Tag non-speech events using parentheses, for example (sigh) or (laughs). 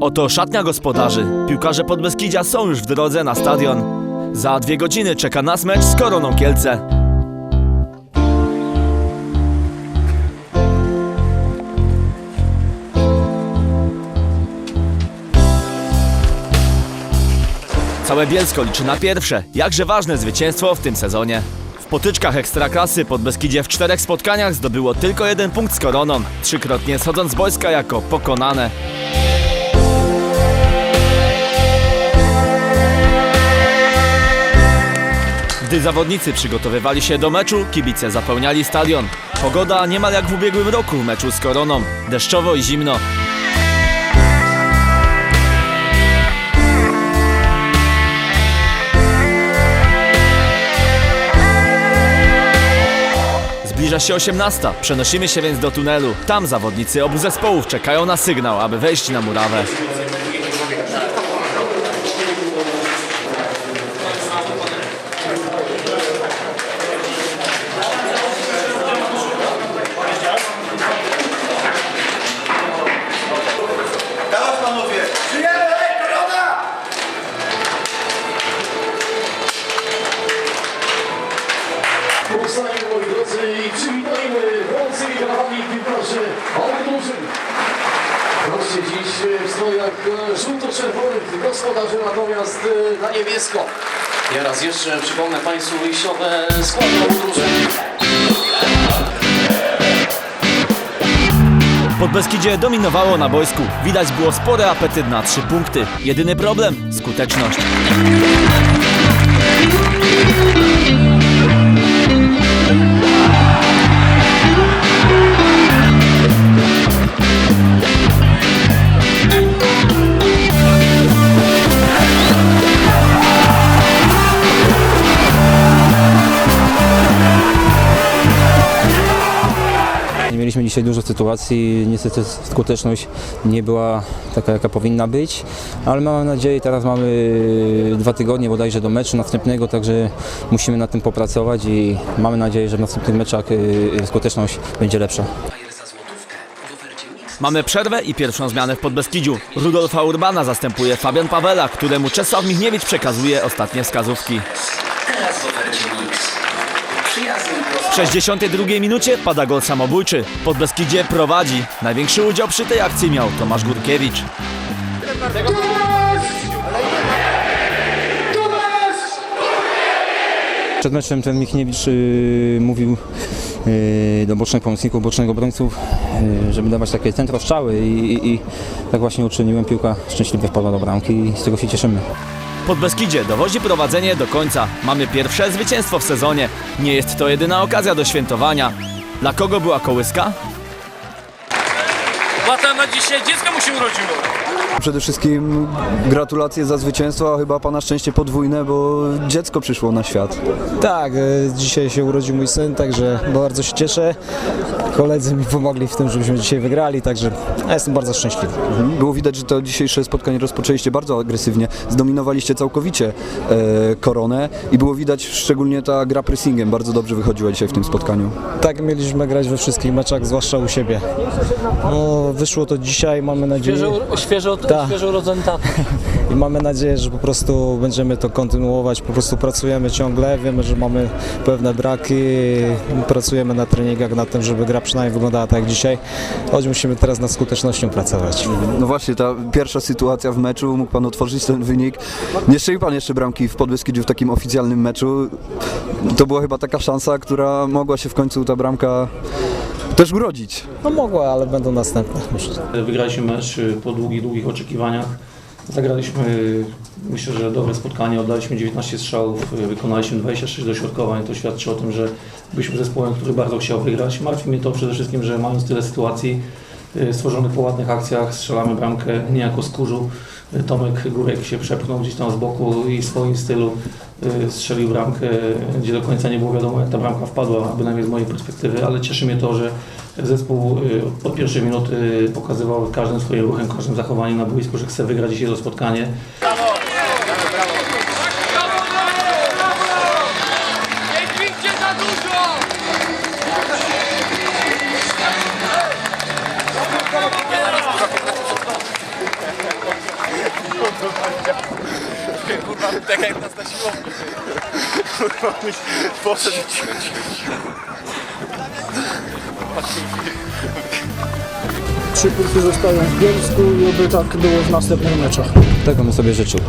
Oto szatnia gospodarzy. Piłkarze Podbeskidzia są już w drodze na stadion. Za dwie godziny czeka nas mecz z Koroną Kielce. Całe Bielsko liczy na pierwsze, jakże ważne zwycięstwo w tym sezonie. W potyczkach Ekstraklasy Podbeskidzie w czterech spotkaniach zdobyło tylko jeden punkt z Koroną, trzykrotnie schodząc z boiska jako pokonane. Gdy zawodnicy przygotowywali się do meczu, kibice zapełniali stadion. Pogoda niemal jak w ubiegłym roku w meczu z Koroną. Deszczowo i zimno. Zbliża się 18. Przenosimy się więc do tunelu. Tam zawodnicy obu zespołów czekają na sygnał, aby wejść na murawę. Brawami piłkarzy obu drużyn. Proszę dziś w strojach e, żółto-czerwonych, gospodarzy natomiast e, na niebiesko. Ja raz jeszcze przypomnę Państwu wyjściowe składy obu drużyn. Podbeskidzie dominowało na boisku. Widać było spory apetyt na trzy punkty. Jedyny problem skuteczność. Nie mieliśmy dzisiaj dużo sytuacji, niestety skuteczność nie była taka jaka powinna być, ale mamy nadzieję, teraz mamy dwa tygodnie bodajże do meczu następnego, także musimy nad tym popracować i mamy nadzieję, że w następnych meczach y, y, skuteczność będzie lepsza. Mamy przerwę i pierwszą zmianę w Podbeskidziu. Rudolfa Urbana zastępuje Fabian Pawela, któremu Czesław Michniewicz przekazuje ostatnie wskazówki. 62 minucie pada gol samobójczy. Podbeskidzie prowadzi. Największy udział przy tej akcji miał Tomasz Górkiewicz. Przed meczem ten Michniewicz y, mówił y, do bocznych pomocników, bocznych obrońców, y, żeby dawać takie centro strzały i, i, i tak właśnie uczyniłem. Piłka szczęśliwie wpadła do bramki i z tego się cieszymy. Podbeskidzie dowodzi prowadzenie do końca. Mamy pierwsze zwycięstwo w sezonie. Nie jest to jedyna okazja do świętowania. Dla kogo była kołyska? Lata na dzisiaj dziecko mu się urodziło. Przede wszystkim gratulacje za zwycięstwo, a chyba Pana szczęście podwójne, bo dziecko przyszło na świat. Tak, e, dzisiaj się urodził mój syn, także bardzo się cieszę. Koledzy mi pomogli w tym, żebyśmy dzisiaj wygrali, także ja jestem bardzo szczęśliwy. Było widać, że to dzisiejsze spotkanie rozpoczęliście bardzo agresywnie, zdominowaliście całkowicie e, koronę i było widać szczególnie ta gra pressingiem, bardzo dobrze wychodziła dzisiaj w tym spotkaniu. Tak mieliśmy grać we wszystkich meczach, zwłaszcza u siebie. No, wyszło to dzisiaj, mamy nadzieję Świeżo, świeżo, Tak. świeżo urodzony tata. (laughs) i mamy nadzieję, że po prostu będziemy to kontynuować, po prostu pracujemy ciągle, wiemy, że mamy pewne braki, pracujemy na treningach nad tym, żeby gra przynajmniej wyglądała tak jak dzisiaj, choć musimy teraz nad skutecznością pracować. No właśnie, ta pierwsza sytuacja w meczu, mógł Pan otworzyć ten wynik. Nie strzelił Pan jeszcze bramki w Podbeskidziu w takim oficjalnym meczu. To była chyba taka szansa, która mogła się w końcu ta bramka też urodzić. No mogła, ale będą następne. Wygraliśmy mecz y, po długich, długich oczekiwaniach. Zagraliśmy, y, myślę, że dobre spotkanie, oddaliśmy 19 strzałów, y, wykonaliśmy 26 dośrodkowań. To świadczy o tym, że byliśmy zespołem, który bardzo chciał wygrać. Martwi mnie to przede wszystkim, że mając tyle sytuacji stworzonych po ładnych akcjach, strzelamy bramkę niejako z kurzu. Y, Tomek Górek się przepchnął gdzieś tam z boku i w swoim stylu y, strzelił bramkę, gdzie do końca nie było wiadomo, jak ta bramka wpadła, bynajmniej z mojej perspektywy, ale cieszy mnie to, że Zespół y, od pierwszej minuty pokazywał każdym swoim ruchem, każdym zachowaniem na boisku, że chce wygrać dzisiaj to spotkanie. Tak jak nas na siłowni. (laughs) Poszedł. Trzy punkty zostają w Bielsku i oby tak było w następnych meczach. Tego bym sobie życzył.